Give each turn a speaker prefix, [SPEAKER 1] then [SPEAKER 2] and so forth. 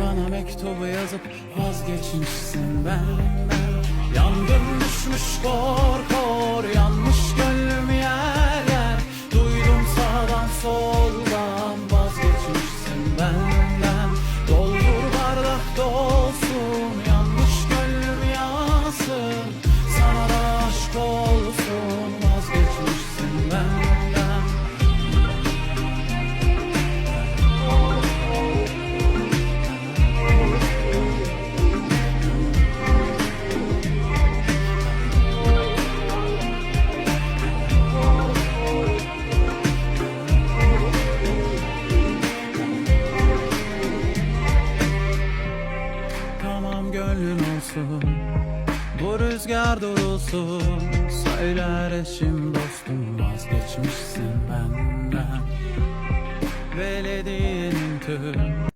[SPEAKER 1] Bana mektubu yazıp vazgeçmişsin. Benden Yangın düşmüş kor kor. Yanmış gönlüm yer yer. Duydum sağdan soldan Gönlün olsun Bu rüzgar durulsun Söyler eşim dostum Vazgeçmişsin benden. Belediyenin tüm